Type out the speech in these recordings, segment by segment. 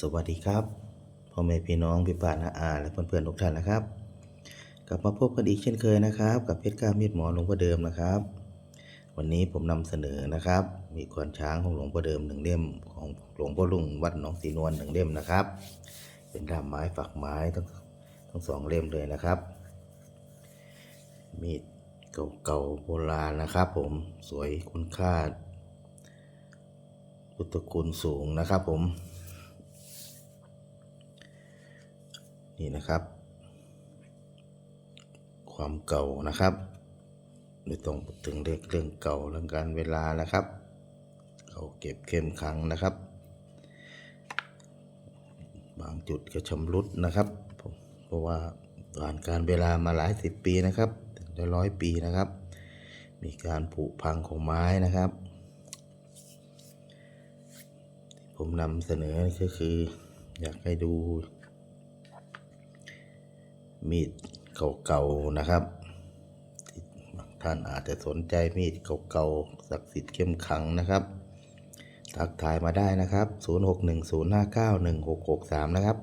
สวัสดีครับพ่อแม่พี่น้องพี่ป้าน้าอาและเพื่อนๆทุกท่านนะครับ กลับมาพบกันอีกเช่นเคยนะครับ กับเพชรกล้ามีดหมอหลวงพ่อเดิมนะครับ วันนี้ผมนำเสนอนะครับ มีควานช้างของหลวงพ่อเดิมหนึ่งเล่มของหลวงพ่อลุงวัดหนองสีนวลหนึ่งเล่มนะครับ เป็นด้ามไม้ฝักไม้ทั้งทั้งสองเล่มเลยนะครับ มีดเก่าๆโบราณนะครับ ผมสวยคุณค่าพุทธคุณสูงนะครับผม นี่นะครับ ความเก่านะครับไม่ต้องพูดถึงเรื่องเรื่องเก่าเรื่องการเวลานะครับ เขาเก็บเข้มขังนะครับ บางจุดก็ชำรุดนะครับ เพราะว่าผ่านการเวลามาหลายสิบปีนะครับถึงได้ร้อยปีนะครับ มีการผุพังของไม้นะครับ ผมนำเสนอก็คืออยากให้ดู มีดเก่าๆนะครับที่บางท่านอาจจะสนใจมีดเก่าๆศักดิ์สิทธิ์เข้มขังนะครับ ทักทายมาได้นะครับ 0610591663 นะครับ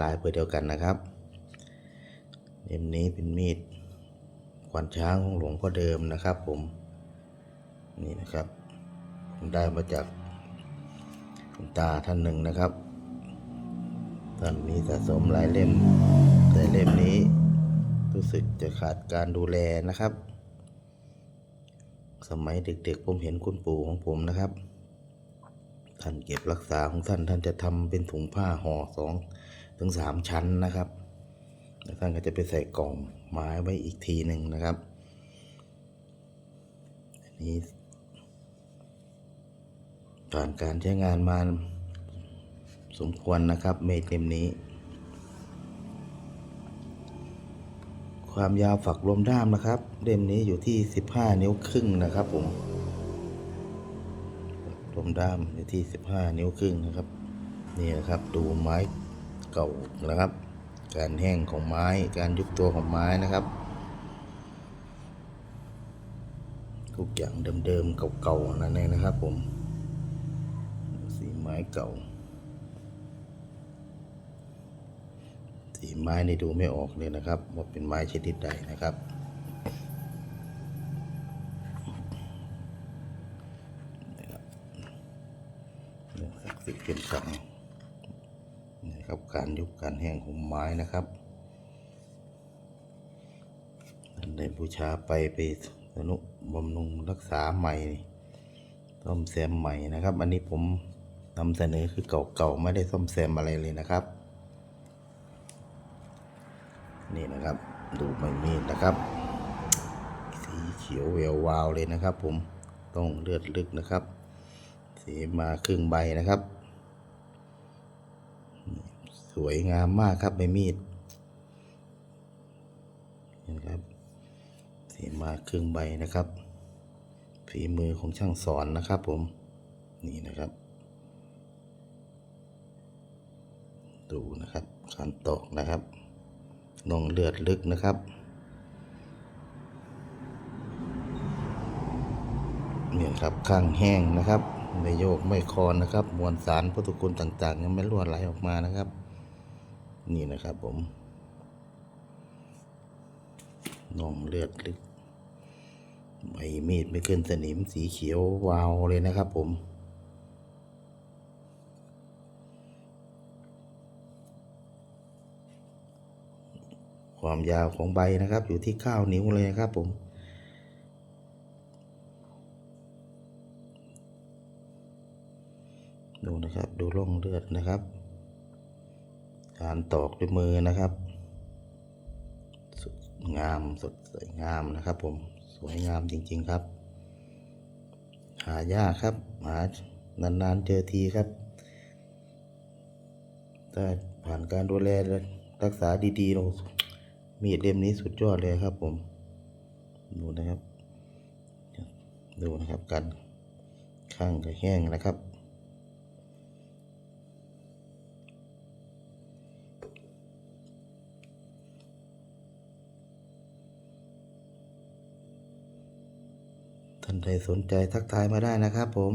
ลน์เบอร์เดียวกันนะครับ เล่มนี้เป็นมีดขวัญช้างของหลวงพ่อเดิมนะครับผม นี่นะครับ ผมได้มาจากคุณตาท่านหนึ่งนะครับ ท่านมีสะสมหลายเล่ม แต่เล่มนี้ รู้สึกจะขาดการดูแลนะครับ สมัยเด็กๆผมเห็นคุณปู่ของผมนะครับ ท่านเก็บรักษาของท่านท่านจะทำเป็นถุงผ้าห่อสองถึงสามชั้นนะครับแล้วท่านก็จะไปใส่กล่องไม้ไว้อีกทีหนึ่งนะครับอันนี้ผ่านการใช้งานมา สมควรนะครับเมดเล่มนี้ ความยาวฝักรวมด้ามนะครับ เล่มนี้อยู่ที่ 15 นิ้วครึ่งนะครับผมรวมด้ามอยู่ที่ 15 นิ้วครึ่งนะครับนี่นะครับดูไม้เก่านะครับ การแห้งของไม้การยุบตัวของไม้นะครับทุกอย่างเดิมๆเก่าๆนั่นเองนะครับผมสีไม้เก่า สีไม้นี่ดูไม่ออกเลยนะครับว่าเป็นไม้ชนิดใดนะครับนะครับเรื่องศักดิ์สิทธิ์เข้มขลังนี่ครับการยุบการแห้งของไม้นะครับท่านได้บูชาไปไปสนุบำรุงรักษาใหม่ซ่อมแซมใหม่นะครับ อันนี้ผมนำเสนอคือเก่าๆไม่ได้ซ่อมแซมอะไรเลยนะครับ นี่นะครับดูใบมีดนะครับ สีเขียวแวววาวเลยนะครับ ผมต้องเลือดลึกนะครับ สีมาครึ่งใบนะครับ สวยงามมากครับใบมีดนะครับสีมาครึ่งใบนะครับฝีมือของช่างสอนนะครับ ผมนี่นะครับ ดูนะครับการตอกนะครับ นองเลือดลึกนะครับ เนี่ยครับข้างแห้งนะครับ ไม่โยกไม่คอนนะครับ มวลสารพุทธคุณต่างๆยังไม่รั่วไหลออกมานะครับ นี่นะครับผมนองเลือดลึกใบมีดไม่เกินสนิมสีเขียววาวเลยนะครับผม ความยาวของใบนะครับ อยู่ที่ 9 นิ้วเลยนะครับผม ดูนะครับดูร่องเลือดนะครับ การตอกด้วยมือนะครับสดงามสดสวยงามนะครับผมสวยงามจริงๆครับ หายากครับหานานๆเจอทีครับถ้าผ่านการดูแลรักษาดีๆเรา มีดเล่มนี้สุดยอดเลยครับผม ดูนะครับ ดูนะครับกันข้างก็แห้งนะครับท่านใดสนใจทักทายมาได้นะครับผม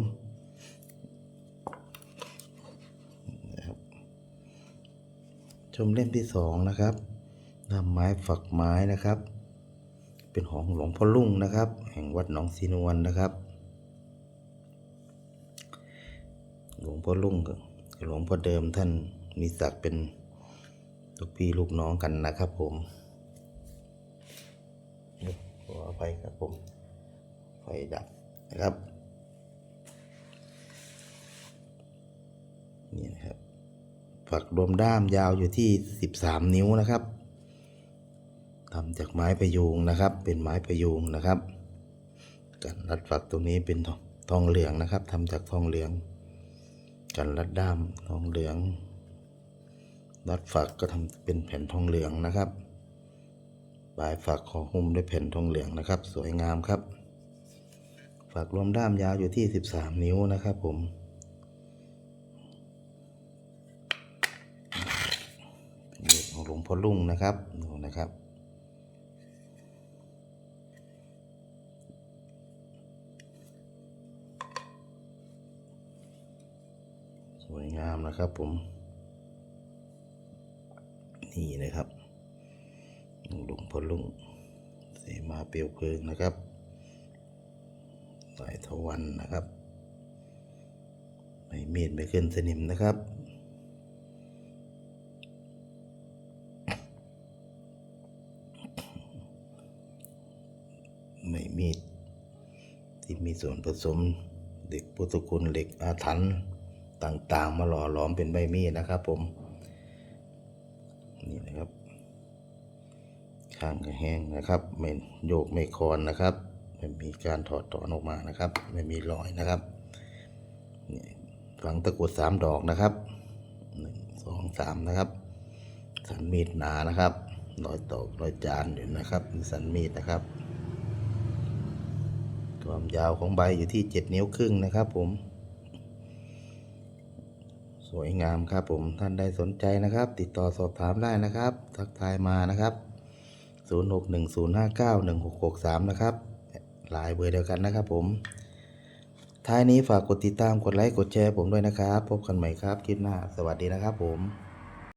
ชมเล่มที่สองนะครับ ด้าไม้ฝักไม้นะครับ เป็นของหลวงพ่อลุ่งนะครับ แห่งวัดหนองสีนวลนะครับ หลวงพ่อลุ่งกับหลวงพ่อเดิมท่านมีศักดิ์เป็นลูกพี่ลูกน้องกันนะครับผมขออภัยครับผมไฟดับนะครับนี่นะครับ ฝักรวมด้ามยาวอยู่ที่ 13 นิ้วนะครับ ทำจากไม้พะยูงนะครับ เป็นไม้พะยูงนะครับการรัดฝักตรงนี้เป็นทองทองเหลืองนะครับทำจากทองเหลืองการรัดด้ามทองเหลือง รัดฝักก็ทำเป็นแผ่นทองเหลืองนะครับปลายฝักขอหุ้มด้วยแผ่นทองเหลืองนะครับ สวยงามครับ ฝักรวมด้ามยาวอยู่ที่ 13 นิ้วนะครับผมเป็นเด็กของหลวงพ่อลุ่งนะครับดูนะครับ วยงามนะครับผม นี่นะครับหลวงพ่อลุ่งเสมาเปลวเพลิงนะครับสายทวันนะครับ ไม่มีดไม่ขึ้นสนิมนะครับไม่มีดที่มีส่วนผสมเด็กพุทธคุณเหล็กอาถรรพ์ ต่างๆ มาหล่อหลอมเป็นใบมีดนะครับ ผม นี่นะครับ ข้างก็แห้งนะครับไม่โยกไม่คอนนะครับไม่มีการถอดถอนออกมานะครับ ไม่มีรอยนะครับฝังตะกุดสามดอกนะครับหนึ่งสองสามนะครับสันมีดหนานะครับรอยตอกรอยจานอยู่นะครับมีสันมีดนะครับความยาวของใบอยู่ที่ 7 นิ้วครึ่งนะครับผม สวยงามครับผมท่านใดสนใจนะครับ ติดต่อสอบถามได้นะครับ ทักทายมานะครับ 0610591663 นะครับหลายเบอร์เดียวกันนะครับ ผม ท้ายนี้ฝากกดติดตามกดไลค์กดแชร์ผมด้วยนะครับ พบกันใหม่ครับคลิปหน้า สวัสดีนะครับผม